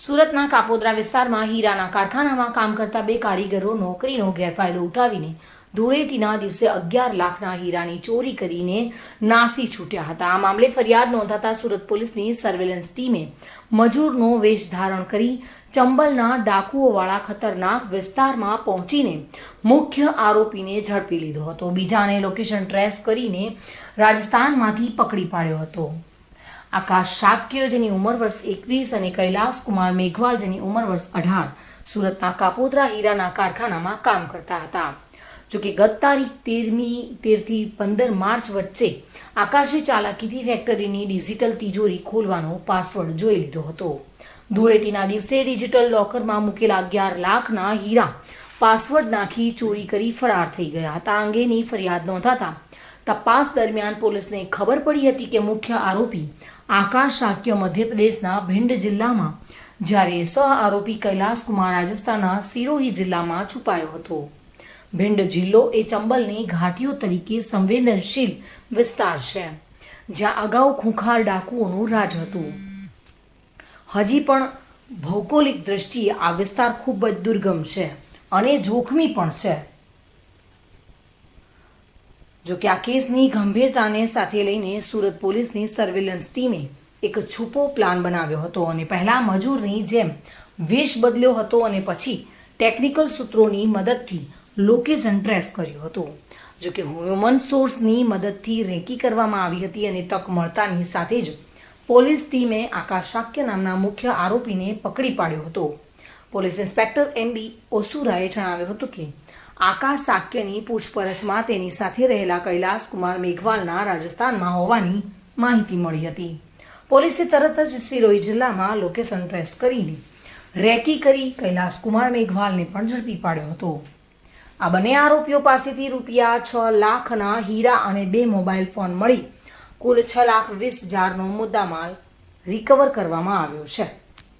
સુરતના કાપોદરા વિસ્તારમાં હીરાના કારખાનામાં કામ કરતા બે કારીગરો નોકરીનો ગેરફાયદો ઉઠાવીને ધૂળેટીના દિવસે અગિયાર લાખના હીરાની ચોરી કરીને નાસી છૂટ્યા હતા. આ મામલે ફરિયાદ નોંધાતા સુરત પોલીસની સર્વેલન્સ ટીમે મજૂરનો વેશ ધારણ કરી ચંબલના ડાકુઓવાળા ખતરનાક વિસ્તારમાં પહોંચીને મુખ્ય આરોપીને ઝડપી લીધો હતો. બીજાને લોકેશન ટ્રેસ કરીને રાજસ્થાનમાંથી પકડી પાડ્યો હતો. આકાશ શાક્ય જેની ઉંમર વર્ષ એકવીસ અને કૈલાસ કુમાર મેઘવાલ જેની ઉંમર વર્ષ અઢાર. સુરતના કાપોદ્રા હીરાના કારખાનામાં કામ કરતા હતા. જોકે ગત તારીખ તેરમી, તેરથી પંદર માર્ચ વચ્ચે આકાશે ચાલાકીથી ફેક્ટરીની ડિજિટલ તિજોરી ખોલવાનો પાસવર્ડ જોઈ લીધો હતો. ધૂળેટીના દિવસે ડિજિટલ લોકરમાં મૂકેલા અગિયાર લાખના હીરા પાસવર્ડ નાખી ચોરી કરી ફરાર થઈ ગયા હતા. અંગેની ફરિયાદ નોંધાતા તપાસ દરમિયાન પોલીસને ખબર પડી હતી કે મુખ્ય આરોપી આકાશ શાક્ય મધ્યપ્રદેશના ભિંડ જિલ્લામાં, જ્યારે સહ આરોપી કૈલાસ કુમાર રાજસ્થાનના સિરોહી જિલ્લામાં છુપાયો હતો. ભિંડ જિલ્લો એ ચંબલની ઘાટીઓ તરીકે સંવેદનશીલ વિસ્તાર છે, જ્યાં અગાઉ ખૂંખાર ડાકુઓનું રાજ હતું. હજી પણ ભૌગોલિક દ્રષ્ટિએ આ વિસ્તાર ખૂબ જ દુર્ગમ છે અને જોખમી પણ છે. જો કે આ કેસની ગંભીરતાને સાથે લઈને સુરત પોલીસની સર્વેલન્સ ટીમે એક છુપો પ્લાન બનાવ્યો હતો અને પહેલા મજૂરની જેમ વેશ બદલ્યો હતો અને પછી ટેકનિકલ સૂત્રોની મદદથી લોકેશન ટ્રેસ કર્યું હતું. જો કે હ્યુમન સોર્સની મદદથી રેકી કરવામાં આવી હતી અને તક મળતાની સાથે જ પોલીસ ટીમે આકાશ શાક્ય નામના મુખ્ય આરોપીને પકડી પાડ્યો હતો. પોલીસ ઇન્સ્પેક્ટર એન બી ઓસુરાએ જણાવ્યું હતું કે આકાશ સાક્યની પૂછપરછમાં તેની સાથે રહેલા કૈલાસ કુમાર મેઘવાલના રાજસ્થાનમાં હોવાની માહિતી મળી હતી. પોલીસે તરત જ સિરોહી જિલ્લામાં લોકેશન ટ્રેસ કરીને રેકી કરી કૈલાસ કુમાર મેઘવાલને પણ ઝડપી પાડ્યો હતો. આ બંને આરોપીઓ પાસેથી રૂપિયા છ લાખના હીરા અને બે મોબાઈલ ફોન મળી કુલ છ લાખ વીસ હજારનો મુદ્દામાલ રિકવર કરવામાં આવ્યો છે.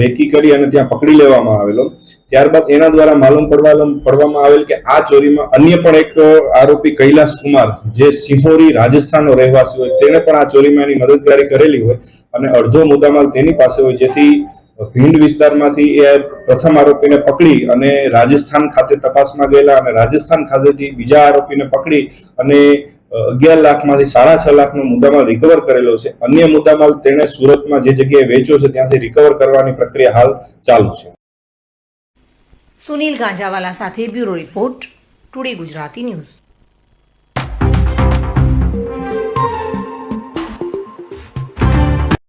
રેકી કરી અને ત્યાં પકડી લેવામાં આવેલો. ત્યારબાદ એના દ્વારા માલુમ પડવા પડવામાં આવેલ કે આ ચોરીમાં અન્ય પણ એક આરોપી કૈલાસ કુમાર જે સિંહોરી રાજસ્થાનનો રહેવાસી હોય તેણે પણ આ ચોરીમાં એની મદદગારી કરેલી હોય અને અડધો મુદ્દામાલ તેની પાસે હોય. જેથી ભીંડ વિસ્તારમાંથી એ પ્રથમ આરોપીને પકડી અને રાજસ્થાન ખાતે તપાસમાં ગયેલા અને રાજસ્થાન ખાતેથી બીજા આરોપીને પકડી અને અગિયાર લાખમાંથી સાડા છ લાખનો મુદ્દામાલ રિકવર કરેલો છે. અન્ય મુદ્દામાલ તેણે સુરતમાં જે જગ્યાએ વેચ્યો છે ત્યાંથી રિકવર કરવાની પ્રક્રિયા હાલ ચાલુ છે. સુનિલ ગાંજાવાલા સાથે bureau report, today Gujarati news.